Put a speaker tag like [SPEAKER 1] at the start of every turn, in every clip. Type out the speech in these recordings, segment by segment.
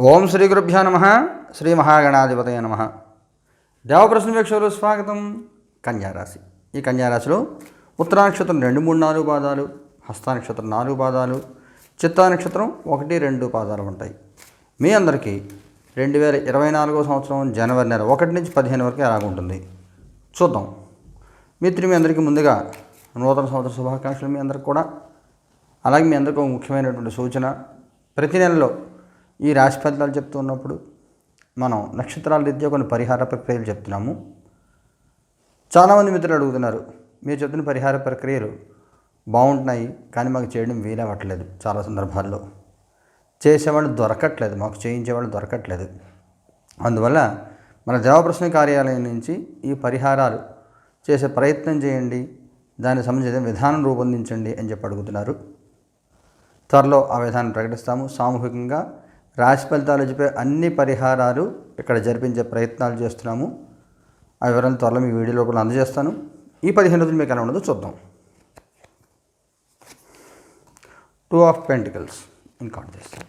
[SPEAKER 1] ఓం శ్రీ గురుభ్యో నమ. శ్రీ మహాగణాధిపతయ నమ. దేవప్రశ్న స్వాగతం. కన్యారాశి ఈ కన్యారాశిలో ఉత్తరా నక్షత్రం రెండు మూడు నాలుగు పాదాలు హస్త నక్షత్రం నాలుగు పాదాలు చిత్తా నక్షత్రం ఒకటి రెండు పాదాలు ఉంటాయి. మీ అందరికీ రెండు వేల ఇరవై నాలుగో సంవత్సరం జనవరి నెల ఒకటి నుంచి పదిహేను వరకు ఎలాగుంటుంది చూద్దాం. మిత్రి మీ అందరికీ ముందుగా నూతన సంవత్సర శుభాకాంక్షలు మీ అందరికి కూడా. అలాగే మీ అందరికీ ముఖ్యమైనటువంటి సూచన. ప్రతి నెలలో ఈ రాశి ఫలితాలు చెప్తున్నప్పుడు మనం నక్షత్రాల రీత్యా కొన్ని పరిహార ప్రక్రియలు చెప్తున్నాము. చాలామంది మిత్రులు అడుగుతున్నారు మీరు చెప్తున్న పరిహార ప్రక్రియలు బాగుంటున్నాయి కానీ మాకు చేయడం వీలవ్వట్లేదు చాలా సందర్భాల్లో. చేసేవాళ్ళు దొరకట్లేదు మాకు చేయించేవాళ్ళు దొరకట్లేదు. అందువల్ల మన దేవప్రశ్న కార్యాలయం నుంచి ఈ పరిహారాలు చేసే ప్రయత్నం చేయండి దానికి సంబంధించిన విధానం రూపొందించండి అని చెప్పి అడుగుతున్నారు. త్వరలో ఆ విధానం ప్రకటిస్తాము. సామూహికంగా రాశి ఫలితాలు చెప్పే అన్ని పరిహారాలు ఇక్కడ జరిపించే ప్రయత్నాలు చేస్తున్నాము. ఆ వివరాలు త్వరలో మీ వీడియో లోపల అందజేస్తాను. ఈ పదిహేను రోజులు మీకు ఎలా ఉండదో చూద్దాం. టూ ఆఫ్ పెంటికల్స్ ఇంకా చేస్తాం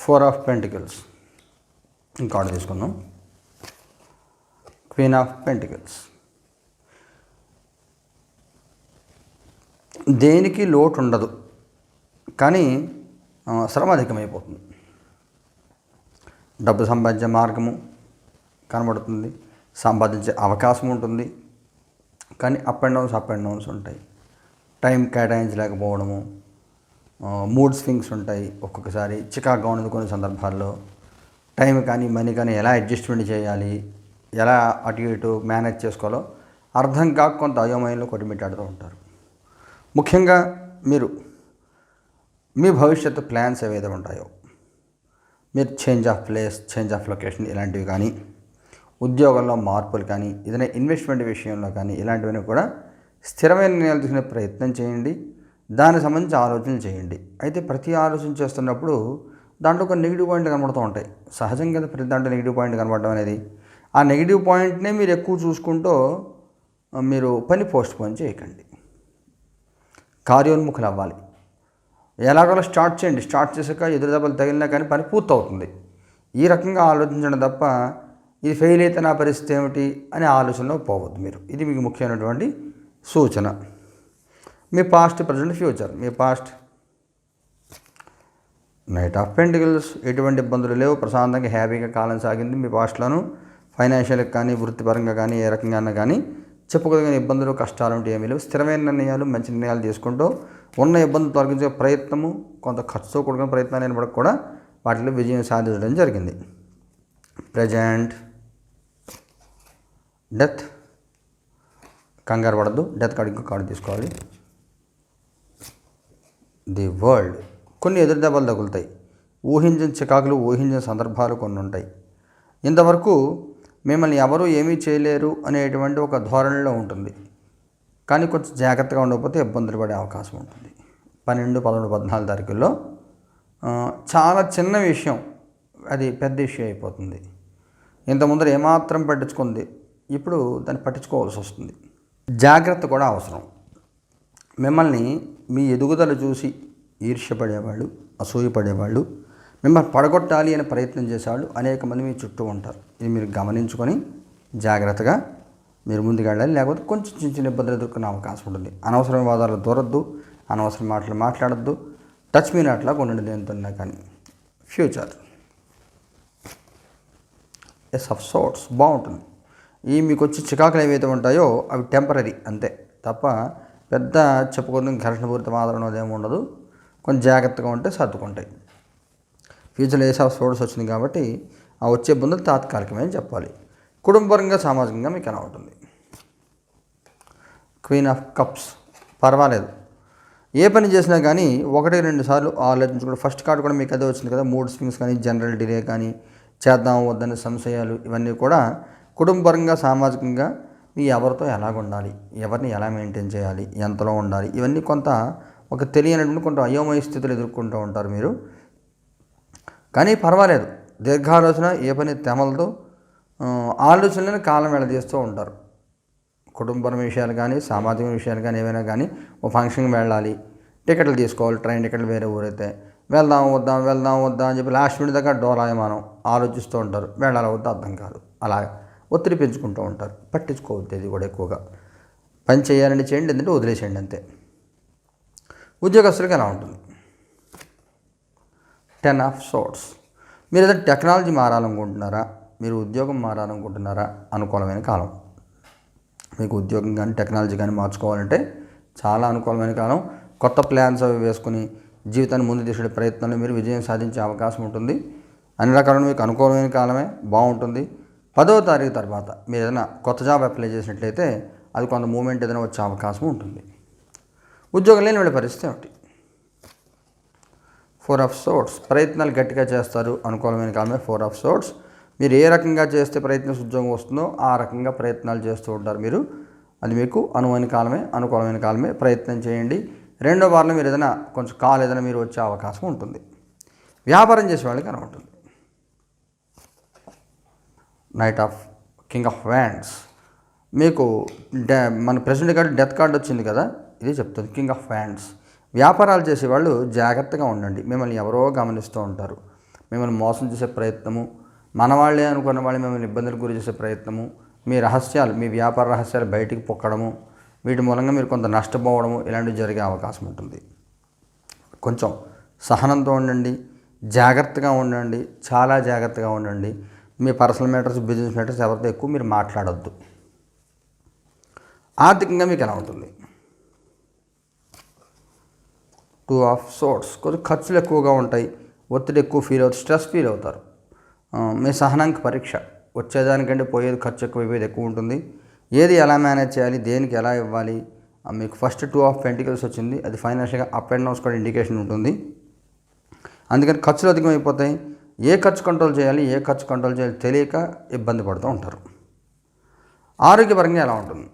[SPEAKER 1] ఫోర్ ఆఫ్ పెంటికల్స్ ఇంకా ఆర్డర్ తీసుకుందాం క్వీన్ ఆఫ్ పెంటికల్స్ దేనికి లోటు ఉండదు. కానీ శ్రమ అధికమైపోతుంది. డబ్బు సంపాదించే మార్గము కనబడుతుంది. సంపాదించే అవకాశం ఉంటుంది. కానీ up and downs up and downs ఉంటాయి. టైం కేటాయించలేకపోవడము మూడ్ స్వింగ్స్ ఉంటాయి ఒక్కొక్కసారి. చికాగా ఉన్నది కొన్ని సందర్భాల్లో టైం కానీ మనీ కానీ ఎలా అడ్జస్ట్మెంట్ చేయాలి ఎలా అటు ఇటు మేనేజ్ చేసుకోవాలో అర్థం కాక కొంత అయోమయంలో కొట్టుమిట్టాడుతూ ఉంటారు. ముఖ్యంగా మీరు మీ భవిష్యత్తు ప్లాన్స్ ఏవైతే ఉంటాయో మీరు change of place change of location ఇలాంటివి కానీ ఉద్యోగంలో మార్పులు కానీ ఏదైనా ఇన్వెస్ట్మెంట్ విషయంలో కానీ ఇలాంటివన్నీ కూడా స్థిరమైన నిర్ణయాలు తీసుకునే ప్రయత్నం చేయండి. దానికి సంబంధించి ఆలోచనలు చేయండి. అయితే ప్రతి ఆలోచన చేస్తున్నప్పుడు దాంట్లో ఒక నెగిటివ్ పాయింట్ కనబడుతూ ఉంటాయి. సహజంగా ప్రతి దాంట్లో నెగిటివ్ పాయింట్ కనబడడం అనేది ఆ నెగిటివ్ పాయింట్నే మీరు ఎక్కువ చూసుకుంటూ మీరు పని పోస్ట్ పోన్ చేయకండి. కార్యోన్ముఖులు అవ్వాలి. ఎలాగోలా స్టార్ట్ చేయండి. స్టార్ట్ చేసాక ఎదురు దెబ్బలు తగిలినా కానీ పని పూర్తవుతుంది. ఈ రకంగా ఆలోచించడం తప్ప ఇది ఫెయిల్ అయితే నా పరిస్థితి ఏమిటి అనే ఆలోచనలో పోవద్దు మీరు. ఇది మీకు ముఖ్యమైనటువంటి సూచన. మీ పాస్ట్ ప్రజెంట్ ఫ్యూచర్ మీ పాస్ట్ నైట్ ఆఫ్ పెంటికల్స్ ఎటువంటి ఇబ్బందులు లేవు. ప్రశాంతంగా హ్యాపీగా కాలం సాగింది. మీ పాస్ట్లోను ఫైనాన్షియల్గా కానీ వృత్తిపరంగా కానీ ఏ రకంగా కానీ చెప్పుకోదగిన ఇబ్బందులు కష్టాలు ఉంటే ఏమీ లేవు. స్థిరమైన నిర్ణయాలు మంచి నిర్ణయాలు తీసుకుంటూ ఉన్న ఇబ్బందులు తొలగించే ప్రయత్నము కొంత ఖర్చుతో కూడుకున్న ప్రయత్నాలు అయినప్పటికీ కూడా వాటిలో విజయం సాధించడం జరిగింది. Present death. కంగారు పడద్దు. డెత్ కార్డు ఇంకో కార్డు తీసుకోవాలి. The world. కొన్ని ఎదురు దెబ్బలు తగులుతాయి. ఊహించిన చికాకులు ఊహించిన సందర్భాలు కొన్ని ఉంటాయి. ఇంతవరకు మిమ్మల్ని ఎవరూ ఏమీ చేయలేరు అనేటువంటి ఒక ధోరణిలో ఉంటుంది. కానీ కొంచెం జాగ్రత్తగా ఉండకపోతే ఇబ్బందులు పడే అవకాశం ఉంటుంది. పన్నెండు పదమూడు పద్నాలుగు తారీఖుల్లో చాలా చిన్న విషయం. అది పెద్ద ఇష్యూ అయిపోతుంది. ఇంత ముందర ఏమాత్రం పట్టించుకుంది. ఇప్పుడు దాన్ని పట్టించుకోవాల్సి వస్తుంది. జాగ్రత్త కూడా అవసరం. మిమ్మల్ని మీ ఎదుగుదల చూసి ఈర్ష్యపడేవాళ్ళు అసూయపడేవాళ్ళు మిమ్మల్ని పడగొట్టాలి అని ప్రయత్నం చేసేవాళ్ళు అనేక మంది మీ చుట్టూ ఉంటారు. ఇది మీరు గమనించుకొని జాగ్రత్తగా మీరు ముందుకు వెళ్ళాలి. లేకపోతే కొంచెం చిన్న చిన్న ఇబ్బందులు ఎదుర్కొనే అవకాశం ఉంటుంది. అనవసరమైన వాదాలు దూరద్దు. అనవసర మాటలు మాట్లాడద్దు. టచ్ మీ నాట్లా ఉండండి దేనితోనే కానీ. ఫ్యూచర్ ఎస్ ఆఫ్ సోర్ట్స్ బాగుంటుంది. ఈ మీకు వచ్చే చికాకులు ఏవైతే ఉంటాయో అవి టెంపరీ అంతే. తప్ప పెద్ద చెప్పుకోవడం ఘర్షణపూరిత మాత్రం ఏమి ఉండదు. కొంచెం జాగ్రత్తగా ఉంటే సర్దుకుంటాయి. ఫ్యూచర్లో ఏస్ ఆఫ్ సోర్స్ వచ్చింది కాబట్టి ఆ వచ్చే ఇబ్బందులు తాత్కాలికమే అని చెప్పాలి. కుటుంబపరంగా సామాజికంగా మీకు ఎలా ఉంటుంది క్వీన్ ఆఫ్ కప్స్. పర్వాలేదు. ఏ పని చేసినా కానీ ఒకటి రెండు సార్లు ఆలోచించుకోవడం ఫస్ట్ కార్డు కూడా మీకు అదే వచ్చింది కదా మూడ్ స్వింగ్స్ కానీ జనరల్ డిలే కానీ చేద్దాం వద్దని సంశయాలు ఇవన్నీ కూడా కుటుంబపరంగా సామాజికంగా మీ ఎవరితో ఎలాగ ఉండాలి ఎవరిని ఎలా మెయింటైన్ చేయాలి ఎంతలో ఉండాలి ఇవన్నీ కొంత ఒక తెలియనటువంటి కొంత అయోమయ స్థితులు ఎదుర్కొంటూ ఉంటారు మీరు. కానీ పర్వాలేదు. దీర్ఘాలోచన ఏ పని తెమలతో ఆలోచనలను కాలం వెళ్ళదీస్తూ ఉంటారు. కుటుంబపరమైన విషయాలు కానీ సామాజిక విషయాలు కానీ ఏమైనా కానీ ఓ ఫంక్షన్కి వెళ్ళాలి. టికెట్లు తీసుకోవాలి ట్రైన్ టికెట్లు వేరే ఊరైతే. వెళ్దాం వద్దాం వెళ్దాం వద్దాం అని చెప్పి లాస్ట్ మినిట్ దాకా డోలాయమానం ఆలోచిస్తూ ఉంటారు. వెళ్ళాలి వద్దా అర్థం కాదు. అలా ఒత్తిడి పెంచుకుంటూ ఉంటారు. పట్టించుకోవద్దు ఇది కూడా ఎక్కువగా. పని చేయాలని చేయండి ఎందుకంటే వదిలేసేయండి అంతే. ఉద్యోగస్తులకి ఎలా ఉంటుంది? Ten of swords. మీరు ఏదైనా టెక్నాలజీ మారాలనుకుంటున్నారా? మీరు ఉద్యోగం మారాలనుకుంటున్నారా? అనుకూలమైన కాలం. మీకు ఉద్యోగం కానీ టెక్నాలజీ కానీ మార్చుకోవాలంటే చాలా అనుకూలమైన కాలం. కొత్త ప్లాన్స్ అవి వేసుకుని జీవితాన్ని ముందు తీసే ప్రయత్నంలో మీరు విజయం సాధించే అవకాశం ఉంటుంది. అన్ని రకాల మీకు అనుకూలమైన కాలమే బాగుంటుంది. పదవ తారీఖు తర్వాత మీరు ఏదైనా కొత్త జాబ్ అప్లై చేసినట్లయితే అది కొంత మూమెంట్ ఏదైనా వచ్చే అవకాశం ఉంటుంది. ఉద్యోగం లేని వాళ్ళ పరిస్థితి ఏమిటి? ఫోర్ ఆఫ్ సోర్ట్స్ ప్రయత్నాలు గట్టిగా చేస్తారు అనుకూలమైన కాలమే ఫోర్ ఆఫ్ సోట్స్ మీరు ఏ రకంగా చేస్తే ప్రయత్నించి ఉద్యోగం వస్తుందో ఆ రకంగా ప్రయత్నాలు చేస్తూ ఉంటారు మీరు. అది మీకు అనువైన కాలమే అనుకూలమైన కాలమే. ప్రయత్నం చేయండి. రెండో వారంలో మీరు ఏదైనా కొంచెం కాలు ఏదైనా మీరు వచ్చే అవకాశం ఉంటుంది. వ్యాపారం చేసే వాళ్ళకి అలా ఉంటుంది. Knight of king of wands మీకు డె మన ప్రెసిడెంట్ కార్డు డెత్ కార్డు వచ్చింది కదా ఇది చెప్తుంది. కింగ్ ఆఫ్ వ్యాండ్స్ వ్యాపారాలు చేసేవాళ్ళు జాగ్రత్తగా ఉండండి. మిమ్మల్ని ఎవరో గమనిస్తూ ఉంటారు. మిమ్మల్ని మోసం చేసే ప్రయత్నము మన వాళ్ళే అనుకున్న వాళ్ళు మిమ్మల్ని ఇబ్బందులకు గురి చేసే ప్రయత్నము మీ రహస్యాలు మీ వ్యాపార రహస్యాలు బయటికి పొక్కడము వీటి మూలంగా మీరు కొంత నష్టపోవడము ఇలాంటివి జరిగే అవకాశం ఉంటుంది. కొంచెం సహనంతో ఉండండి జాగ్రత్తగా ఉండండి చాలా జాగ్రత్తగా ఉండండి. మీ పర్సనల్ మ్యాటర్స్ బిజినెస్ మ్యాటర్స్ ఎవరితో ఎక్కువ మీరు మాట్లాడద్దు. ఆర్థికంగా మీకు ఎలా ఉంటుంది? టూ ఆఫ్ సోర్ట్స్ కొంచెం ఖర్చులు ఎక్కువగా ఉంటాయి. ఒత్తిడి ఎక్కువ ఫీల్ అవుతారు స్ట్రెస్ ఫీల్ అవుతారు. మీ సహనానికి పరీక్ష. వచ్చేదానికంటే పోయేది ఖర్చు ఎక్కువ అయిపోయేది ఎక్కువ ఉంటుంది. ఏది ఎలా మేనేజ్ చేయాలి? దేనికి ఎలా ఇవ్వాలి? మీకు ఫస్ట్ టూ ఆఫ్ పెంటికల్స్ వచ్చింది. అది ఫైనాన్షియల్గా అప్ అండ్ డౌన్స్ కూడా ఇండికేషన్ ఉంటుంది. అందుకని ఖర్చులు అధికమైపోతాయి. ఏ ఖర్చు కంట్రోల్ చేయాలి? ఏ ఖర్చు కంట్రోల్ చేయాలి తెలియక ఇబ్బంది పడుతూ ఉంటారు. ఆరోగ్యపరంగా ఎలా ఉంటుంది?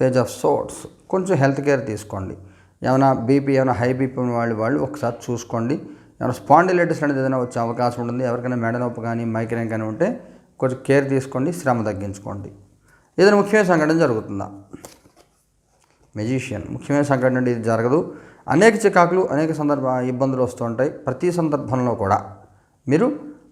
[SPEAKER 1] పేజ్ ఆఫ్ సోర్ట్స్ కొంచెం హెల్త్ కేర్ తీసుకోండి. ఏమైనా బీపీ ఏమైనా హై బీపీ ఉన్న వాళ్ళు వాళ్ళు ఒకసారి చూసుకోండి. ఏమైనా స్పాండిలైటిస్ అనేది ఏదైనా వచ్చే అవకాశం ఉంటుంది. ఎవరికైనా మెడ నొప్పి కానీ మైగ్రేన్ కానీ ఉంటే కొంచెం కేర్ తీసుకోండి శ్రమ తగ్గించుకోండి. ఏదైనా ముఖ్యమైన సంఘటన జరుగుతుందా? మెజీషియన్. ముఖ్యమైన సంఘటన అంటే ఇది జరగదు. అనేక చికాకులు అనేక సందర్భ ఇబ్బందులు వస్తూ ఉంటాయి. ప్రతి సందర్భంలో కూడా మీరు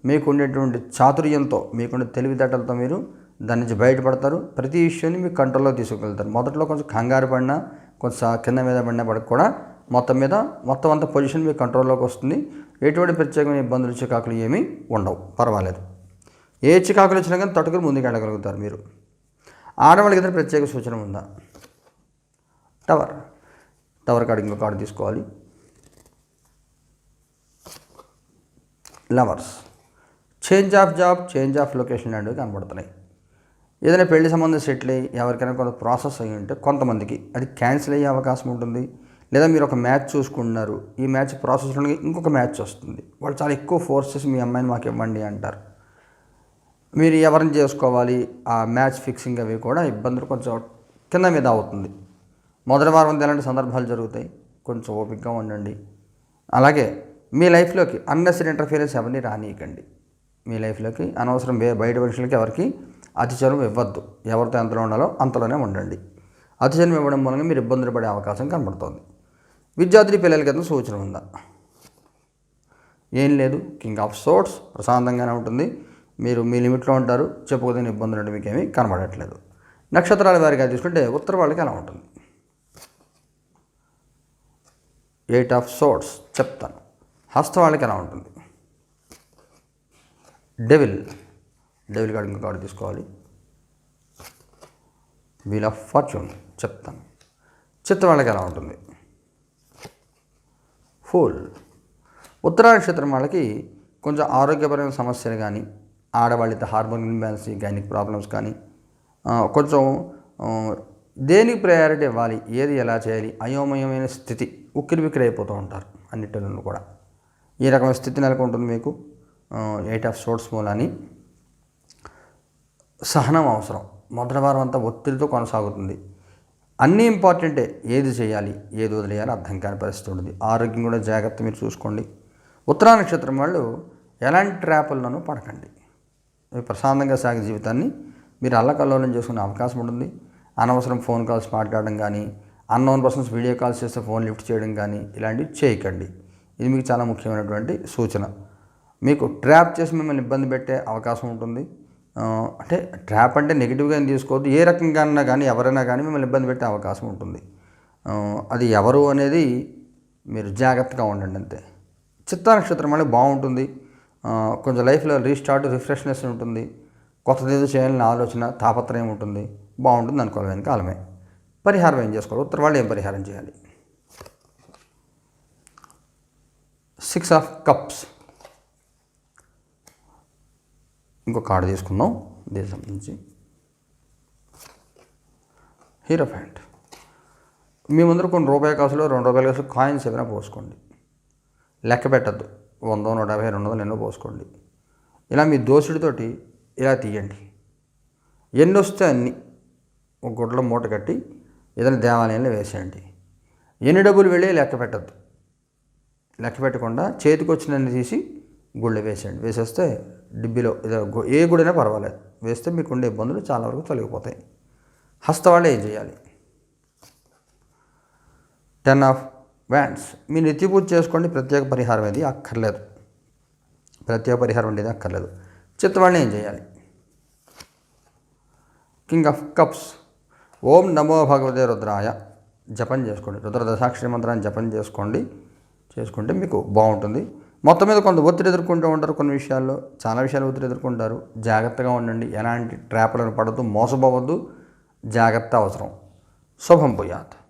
[SPEAKER 1] మీకు ఉండేటువంటి చాతుర్యంతో మీకుండే తెలివితేటలతో మీరు దాని నుంచి బయటపడతారు. ప్రతి విషయాన్ని మీకు కంట్రోల్లో తీసుకెళ్తారు. మొదట్లో కొంచెం కంగారు పడినా కొంచెం కింద మీద పడిన పడక కూడా మొత్తం మీద మొత్తం అంత పొజిషన్ మీ కంట్రోల్లోకి వస్తుంది. ఎటువంటి ప్రత్యేకమైన ఇబ్బందులు చికాకులు ఏమీ ఉండవు. పర్వాలేదు. ఏ చికాకులు వచ్చినా కానీ తట్టుకుని ముందుకు వెళ్ళగలుగుతారు మీరు. ఆడవాళ్ళకి ఇద్దరు ప్రత్యేక సూచన ఉందా? టవర్. టవర్ కార్డు ఇంకో కార్డు తీసుకోవాలి. Lovers. Change of job change of location లాంటివి కనబడుతున్నాయి. ఏదైనా పెళ్ళి సంబంధం సెటిల్ అయ్యి ఎవరికైనా కొంత ప్రాసెస్ అయ్యి ఉంటే కొంతమందికి అది క్యాన్సిల్ అయ్యే అవకాశం ఉంటుంది. లేదా మీరు ఒక మ్యాచ్ చూసుకుంటున్నారు. ఈ మ్యాచ్ ప్రాసెస్ ఉండగా ఇంకొక మ్యాచ్ వస్తుంది. వాళ్ళు చాలా ఎక్కువ ఫోర్స్ చేసి మీ అమ్మాయిని మాకు ఇవ్వండి అంటారు. మీరు ఎవరిని చేసుకోవాలి? ఆ మ్యాచ్ ఫిక్సింగ్ అవి కూడా ఇబ్బందులు కొంచెం కింద మీద అవుతుంది. మొదటి వారం ఎలాంటి సందర్భాలు జరుగుతాయి? కొంచెం ఓపికగా ఉండండి. అలాగే మీ లైఫ్లోకి అన్నెసరీ ఇంటర్ఫీరెన్స్ ఎవరిని రానియకండి. మీ లైఫ్లోకి అనవసరం బయట మనుషులకి ఎవరికి అతిచరం ఇవ్వద్దు. ఎవరితో ఎంతలో ఉండాలో అంతలోనే ఉండండి. అతిచరం ఇవ్వడం మూలంగా మీరు ఇబ్బందులు పడే అవకాశం కనబడుతోంది. విద్యార్థి పిల్లలకి ఎంత సూచన ఉందా? ఏం లేదు. కింగ్ ఆఫ్ సోట్స్ ప్రశాంతంగానే ఉంటుంది. మీరు మీ లిమిట్లో ఉంటారు. చెప్పుకోదని ఇబ్బందులు అంటే మీకు ఏమీ కనబడట్లేదు. నక్షత్రాల వారిగా తీసుకుంటే ఉత్తర వాళ్ళకి ఎలా ఉంటుంది? ఎయిట్ ఆఫ్ సోట్స్ చెప్తాను. హస్త వాళ్ళకి ఎలా ఉంటుంది? డెవిల్. డెవిల్ కార్డు ఇంకో కార్డు తీసుకోవాలి. వీల్ ఆఫ్ ఫార్చ్యూన్ చెప్తాను. చిత్తం వాళ్ళకి ఎలా ఉంటుంది? ఫుల్ ఉత్తరా నక్షత్రం వాళ్ళకి కొంచెం ఆరోగ్యపరమైన సమస్యలు కానీ ఆడవాళ్ళతో హార్మోన్ ఇంబ్యాలెన్స్ గైనిక్ ప్రాబ్లమ్స్ కానీ కొంచెం దేనికి ప్రయారిటీ ఇవ్వాలి? ఏది ఎలా చేయాలి? అయోమయమైన స్థితి ఉక్కిరి బిక్కిరి అయిపోతూ ఉంటారు అన్నిటిలో కూడా. ఈ రకమైన స్థితి నెలకొంటుంది మీకు ఎయిట్ ఆఫ్ సోర్స్ మూలని సహనం అవసరం. మొదటి వారం అంతా ఒత్తిడితో కొనసాగుతుంది. అన్నీ ఇంపార్టెంటే. ఏది చేయాలి ఏది వదిలేయాలి అర్థం కాని పరిస్థితి ఉంటుంది. ఆరోగ్యం కూడా జాగ్రత్త మీరు చూసుకోండి. ఉత్తరా నక్షత్రం వాళ్ళు ఎలాంటి ట్రాపుల్లోనూ పడకండి. మీ ప్రశాంతంగా సాగే జీవితాన్ని మీరు అల్లకల్లోలం చేసుకునే అవకాశం ఉంటుంది. అనవసరం ఫోన్ కాల్స్ మాట్లాడడం కానీ అన్నోన్ పర్సన్స్ వీడియో కాల్స్ చేస్తే ఫోన్ లిఫ్ట్ చేయడం కానీ ఇలాంటివి చేయకండి. ఇది మీకు చాలా ముఖ్యమైనటువంటి సూచన. మీకు ట్రాప్ చేసి మిమ్మల్ని ఇబ్బంది పెట్టే అవకాశం ఉంటుంది. అంటే ట్రాప్ అంటే నెగిటివ్గా ఏం తీసుకోవద్దు. ఏ రకంగా అన్నా కానీ ఎవరైనా కానీ మిమ్మల్ని ఇబ్బంది పెట్టే అవకాశం ఉంటుంది. అది ఎవరు అనేది మీరు జాగ్రత్తగా ఉండండి అంతే. చిత్తా నక్షత్రం అనేది బాగుంటుంది. కొంచెం లైఫ్లో రీస్టార్ట్ రిఫ్రెష్నెస్ ఉంటుంది. కొత్తది ఏదో చేయాలని ఆలోచన తాపత్రయం ఉంటుంది. బాగుంటుంది అనుకోవాలి కాలమే పరిహారం ఏం చేసుకోవాలి? ఉత్తర వాళ్ళు ఏం పరిహారం చేయాలి? Six of cups. ఇంకో కార్డు తీసుకుందాం. దీనికి సంబంధించి హీరో ప్యాంట్ మీ ముందర కొన్ని రూపాయి కాసులు రెండు రూపాయల కాసులు కాయిన్స్ ఏమైనా పోసుకోండి. లెక్క పెట్టద్దు. వంద నూట యాభై రెండు వందలు ఎన్నో పోసుకోండి. ఇలా మీ దోసుడితోటి ఇలా తీయండి. ఎన్ని వస్తే అన్ని ఒక గుడ్ల మూట కట్టి ఏదైనా దేవాలయంలో వేసేయండి. ఎన్ని డబ్బులు వెళ్ళి లెక్క పెట్టద్దు. లెక్క పెట్టకుండా చేతికి వచ్చినన్ని తీసి గుళ్ళు వేసేయండి. వేసేస్తే డిబ్బిలో ఏదో ఏ గుడైనా పర్వాలేదు. వేస్తే మీకు ఉండే ఇబ్బందులు చాలా వరకు తొలగిపోతాయి. హస్తవాళ్ళే ఏం చేయాలి? టెన్ ఆఫ్ వ్యాండ్స్ మీ నిత్య పూజ చేసుకోండి ప్రత్యేక పరిహారం ఏది అక్కర్లేదు. ప్రత్యేక పరిహారం ఉండేది అక్కర్లేదు. చిత్తవాళ్ళని ఏం చేయాలి? King of cups. ఓం నమో భగవతే రుద్రాయ. జపం చేసుకోండి. రుద్ర దశాక్షరి మంత్రాన్ని జపం చేసుకోండి. చేసుకుంటే మీకు బాగుంటుంది. మొత్తం మీద కొంత ఒత్తిడి ఎదుర్కొంటూ ఉంటారు కొన్ని విషయాల్లో. చాలా విషయాలు ఒత్తిడి ఎదుర్కొంటారు. జాగ్రత్తగా ఉండండి. ఎలాంటి ట్రాప్లను పడద్దు మోసపోవద్దు. జాగ్రత్త అవసరం. శుభం పోయాత్